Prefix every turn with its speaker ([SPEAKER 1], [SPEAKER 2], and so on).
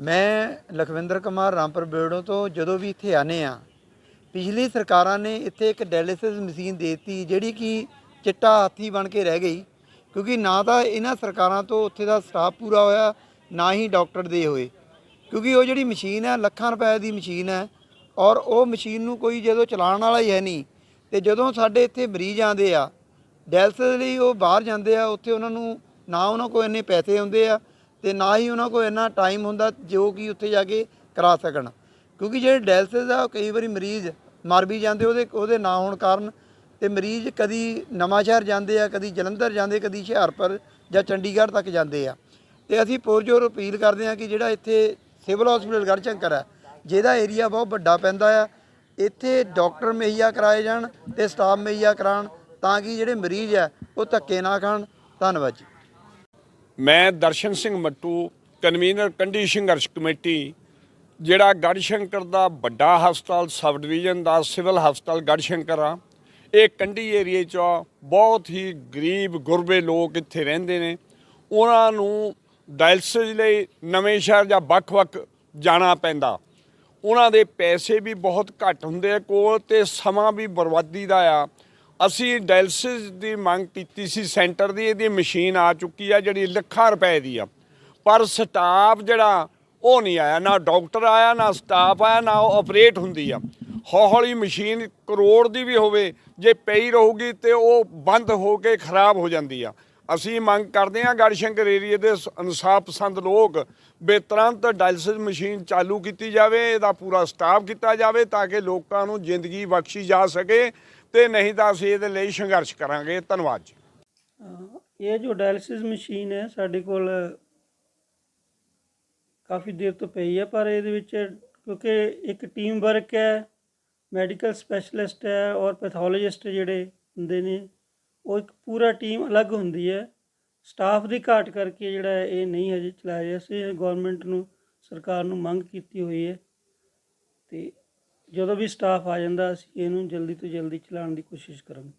[SPEAKER 1] ਮੈਂ ਲਖਵਿੰਦਰ ਕੁਮਾਰ ਰਾਮਪੁਰ ਬੇੜੋਂ ਤੋਂ ਜਦੋਂ ਵੀ ਇੱਥੇ ਆਨੇ ਆ ਪਿਛਲੀ ਸਰਕਾਰਾਂ ਨੇ ਇੱਥੇ ਇੱਕ ਡਾਇਲਿਸਿਸ ਮਸ਼ੀਨ ਦੇਤੀ ਜਿਹੜੀ ਕਿ ਚਿੱਟਾ ਹਾਥੀ ਬਣ ਕੇ ਰਹਿ ਗਈ, ਕਿਉਂਕਿ ਨਾ ਤਾਂ ਇਹਨਾਂ ਸਰਕਾਰਾਂ ਤੋਂ ਉੱਥੇ ਦਾ ਸਟਾਫ ਪੂਰਾ ਹੋਇਆ, ਨਾ ਹੀ ਡਾਕਟਰ ਦੇ ਹੋਏ। ਕਿਉਂਕਿ ਉਹ ਜਿਹੜੀ ਮਸ਼ੀਨ ਹੈ, ਲੱਖਾਂ ਰੁਪਏ ਦੀ ਮਸ਼ੀਨ ਹੈ ਔਰ ਉਹ ਮਸ਼ੀਨ ਨੂੰ ਕੋਈ ਜਦੋਂ ਚਲਾਉਣ ਵਾਲਾ ਹੀ ਹੈ ਨਹੀਂ, ਤੇ ਜਦੋਂ ਸਾਡੇ ਇੱਥੇ ਮਰੀਜ਼ ਆਉਂਦੇ ਆ ਡਾਇਲਸਿਸ ਲਈ ਉਹ ਬਾਹਰ ਜਾਂਦੇ ਆ, ਉੱਥੇ ਉਹਨਾਂ ਨੂੰ ਨਾ ਉਹਨਾਂ ਕੋਲ ਇੰਨੇ ਪੈਸੇ ਹੁੰਦੇ ਆ ਤੇ ਨਾ ਹੀ ਉਹਨਾਂ ਕੋਲ ਇੰਨਾ ਟਾਈਮ ਹੁੰਦਾ ਜੋ ਕਿ ਉੱਥੇ ਜਾ ਕੇ ਕਰਾ ਸਕਣ। ਕਿਉਂਕਿ ਜਿਹੜੇ ਡਾਇਲਸਿਸ ਆ, ਉਹ ਕਈ ਵਾਰੀ ਮਰੀਜ਼ ਮਰ ਵੀ ਜਾਂਦੇ, ਉਹਦੇ ਉਹਦੇ ਨਾ ਹੋਣ ਕਾਰਨ ਤੇ ਮਰੀਜ਼ ਕਦੀ ਨਵਾਂ ਸ਼ਹਿਰ ਜਾਂਦੇ ਆ, ਕਦੀ ਜਲੰਧਰ ਜਾਂਦੇ, ਕਦੀ ਹੁਸ਼ਿਆਰਪੁਰ ਜਾਂ ਚੰਡੀਗੜ੍ਹ ਤੱਕ ਜਾਂਦੇ ਆ। ਤੇ ਅਸੀਂ ਪੁਰਜੋਰ ਅਪੀਲ ਕਰਦੇ ਆ ਕਿ ਜਿਹੜਾ ਇੱਥੇ ਸਿਵਲ ਹਸਪੀਟਲ ਗੜਚੰਕਰ ਹੈ, ਜਿਹਦਾ ਏਰੀਆ ਬਹੁਤ ਵੱਡਾ ਪੈਂਦਾ ਆ, ਇੱਥੇ ਡਾਕਟਰ ਮੁਹੱਈਆ ਕਰਾਏ ਜਾਣ ਤੇ ਸਟਾਫ ਮੁਹੱਈਆ ਕਰਾਉਣ ਤਾਂ ਕਿ ਜਿਹੜੇ ਮਰੀਜ਼ ਆ, ਉਹ ਧੱਕੇ ਨਾ ਖਾਣ। ਧੰਨਵਾਦ ਜੀ।
[SPEAKER 2] ਮੈਂ ਦਰਸ਼ਨ ਸਿੰਘ ਮੱਟੂ ਕਨਵੀਨਰ ਕੰਢੀ ਸੰਘਰਸ਼ ਕਮੇਟੀ, ਜਿਹੜਾ ਗੜਸ਼ੰਕਰ ਦਾ ਵੱਡਾ ਹਸਪਤਾਲ ਸਬ ਡਿਵੀਜ਼ਨ ਦਾ ਸਿਵਲ ਹਸਪਤਾਲ ਗੜਸ਼ੰਕਰ ਆ। ਇਹ ਕੰਢੀ ਏਰੀਏ 'ਚ ਬਹੁਤ ਹੀ ਗਰੀਬ, ਗੁਰਬੇ ਲੋਕ ਇੱਥੇ ਰਹਿੰਦੇ ਨੇ। ਉਹਨਾਂ ਨੂੰ ਡਾਇਲਸਿਸ ਲਈ ਨਵੇਂ ਸ਼ਹਿਰ ਜਾਂ ਵੱਖ-ਵੱਖ ਜਾਣਾ ਪੈਂਦਾ। ਉਹਨਾਂ ਦੇ ਪੈਸੇ ਵੀ ਬਹੁਤ ਘੱਟ ਹੁੰਦੇ ਕੋਲ ਤੇ ਸਮਾਂ ਵੀ ਬਰਬਾਦੀ ਦਾ ਆ। ਅਸੀਂ ਡਾਇਲਸਿਸ ਦੀ ਮੰਗ ਕੀਤੀ ਸੀ, ਸੈਂਟਰ ਦੀ, ਇਹਦੀ ਮਸ਼ੀਨ ਆ ਚੁੱਕੀ ਆ, ਜਿਹੜੀ ਲੱਖਾਂ ਰੁਪਏ ਦੀ ਆ। ਪਰ ਸਟਾਫ ਜਿਹੜਾ, ਉਹ ਨਹੀਂ ਆਇਆ, ਨਾ ਡਾਕਟਰ ਆਇਆ, ਨਾ ਸਟਾਫ ਆਇਆ, ਨਾ ਉਹ ਆਪਰੇਟ ਹੁੰਦੀ ਆ। ਹੌਲੀ ਮਸ਼ੀਨ ਕਰੋੜ ਦੀ ਵੀ ਹੋਵੇ, ਜੇ ਪਈ ਰਹੂਗੀ ਤੇ ਉਹ ਬੰਦ ਹੋ ਕੇ ਖਰਾਬ ਹੋ ਜਾਂਦੀ ਆ। ਅਸੀਂ ਮੰਗ ਕਰਦੇ ਹਾਂ ਗੜਸ਼ੰਕਰ ਏਰੀਏ ਦੇ ਸ- ਪਸੰਦ ਲੋਕ ਵੀ ਤੁਰੰਤ ਡਾਇਲਸਿਸ ਮਸ਼ੀਨ ਚਾਲੂ ਕੀਤੀ ਜਾਵੇ, ਇਹਦਾ ਪੂਰਾ ਸਟਾਫ ਕੀਤਾ ਜਾਵੇ, ਤਾਂ ਕਿ ਲੋਕਾਂ ਨੂੰ ਜ਼ਿੰਦਗੀ ਬਖਸ਼ੀ ਜਾ ਸਕੇ। ਤੇ ਨਹੀਂ ਤਾਂ ਅਸੀਂ ਇਹਦੇ ਲਈ ਸੰਘਰਸ਼ ਕਰਾਂਗੇ। ਧੰਨਵਾਦ ਜੀ।
[SPEAKER 3] ਇਹ ਜੋ ਡਾਇਲਿਸਿਸ ਮਸ਼ੀਨ ਹੈ, ਸਾਡੇ ਕੋਲ ਕਾਫੀ ਦੇਰ ਤੋਂ ਪਈ ਹੈ, ਪਰ ਇਹਦੇ ਵਿੱਚ ਕਿਉਂਕਿ ਇੱਕ ਟੀਮ ਵਰਕ ਹੈ, ਮੈਡੀਕਲ ਸਪੈਸ਼ਲਿਸਟ ਹੈ ਔਰ ਪੈਥੋਲੋਜਿਸਟ ਜਿਹੜੇ ਹੁੰਦੇ ਨੇ, ਉਹ ਇੱਕ ਪੂਰਾ ਟੀਮ ਅਲੱਗ ਹੁੰਦੀ ਹੈ। ਸਟਾਫ ਦੀ ਘਾਟ ਕਰਕੇ ਜਿਹੜਾ ਇਹ ਨਹੀਂ ਹਜੇ ਚਲਾਇਆ ਜਾ ਸੀ ਗਵਰਨਮੈਂਟ ਨੂੰ, ਸਰਕਾਰ ਨੂੰ ਮੰਗ ਕੀਤੀ ਹੋਈ ਹੈ। ਤੇ ਜਦੋਂ ਵੀ ਸਟਾਫ ਆ ਜਾਂਦਾ ਅਸੀਂ ਇਹਨੂੰ ਜਲਦੀ ਤੋਂ ਜਲਦੀ ਚਲਾਉਣ ਦੀ ਕੋਸ਼ਿਸ਼ ਕਰਾਂਗੇ।